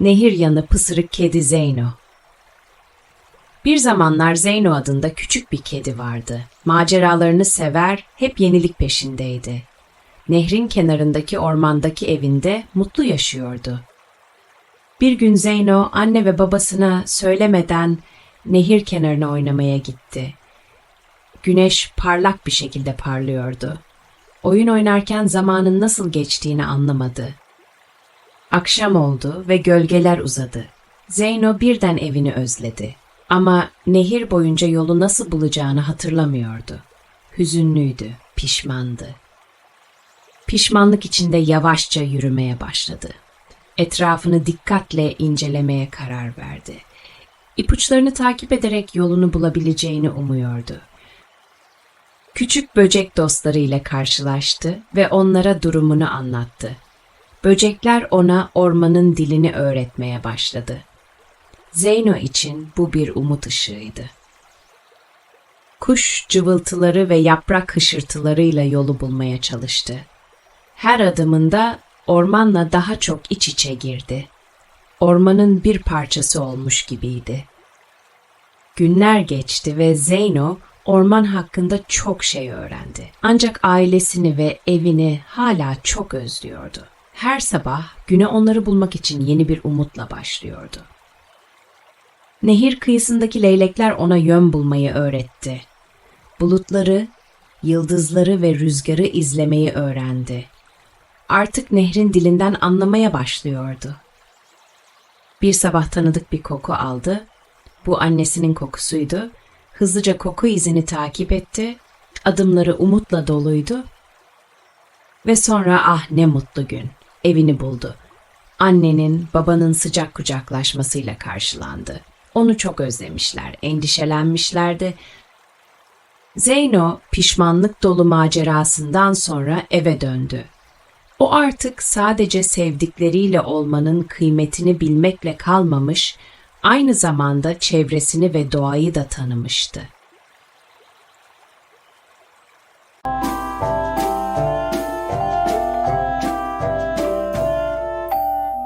Nehir yanı pısırık kedi Zeyno. Bir zamanlar Zeyno adında küçük bir kedi vardı. Maceralarını sever, hep yenilik peşindeydi. Nehrin kenarındaki ormandaki evinde mutlu yaşıyordu. Bir gün Zeyno anne ve babasına söylemeden nehir kenarına oynamaya gitti. Güneş parlak bir şekilde parlıyordu. Oyun oynarken zamanın nasıl geçtiğini anlamadı. Akşam oldu ve gölgeler uzadı. Zeyno birden evini özledi. Ama nehir boyunca yolu nasıl bulacağını hatırlamıyordu. Hüzünlüydü, pişmandı. Pişmanlık içinde yavaşça yürümeye başladı. Etrafını dikkatle incelemeye karar verdi. İpuçlarını takip ederek yolunu bulabileceğini umuyordu. Küçük böcek dostlarıyla karşılaştı ve onlara durumunu anlattı. Böcekler ona ormanın dilini öğretmeye başladı. Zeyno için bu bir umut ışığıydı. Kuş cıvıltıları ve yaprak hışırtılarıyla yolu bulmaya çalıştı. Her adımında ormanla daha çok iç içe girdi. Ormanın bir parçası olmuş gibiydi. Günler geçti ve Zeyno orman hakkında çok şey öğrendi. Ancak ailesini ve evini hala çok özlüyordu. Her sabah güne onları bulmak için yeni bir umutla başlıyordu. Nehir kıyısındaki leylekler ona yön bulmayı öğretti. Bulutları, yıldızları ve rüzgarı izlemeyi öğrendi. Artık nehrin dilinden anlamaya başlıyordu. Bir sabah tanıdık bir koku aldı. Bu annesinin kokusuydu. Hızlıca koku izini takip etti. Adımları umutla doluydu. Ve sonra ah ne mutlu gün. Evini buldu. Annenin, babanın sıcak kucaklaşmasıyla karşılandı. Onu çok özlemişler, endişelenmişlerdi. Zeyno pişmanlık dolu macerasından sonra eve döndü. O artık sadece sevdikleriyle olmanın kıymetini bilmekle kalmamış, aynı zamanda çevresini ve doğayı da tanımıştı.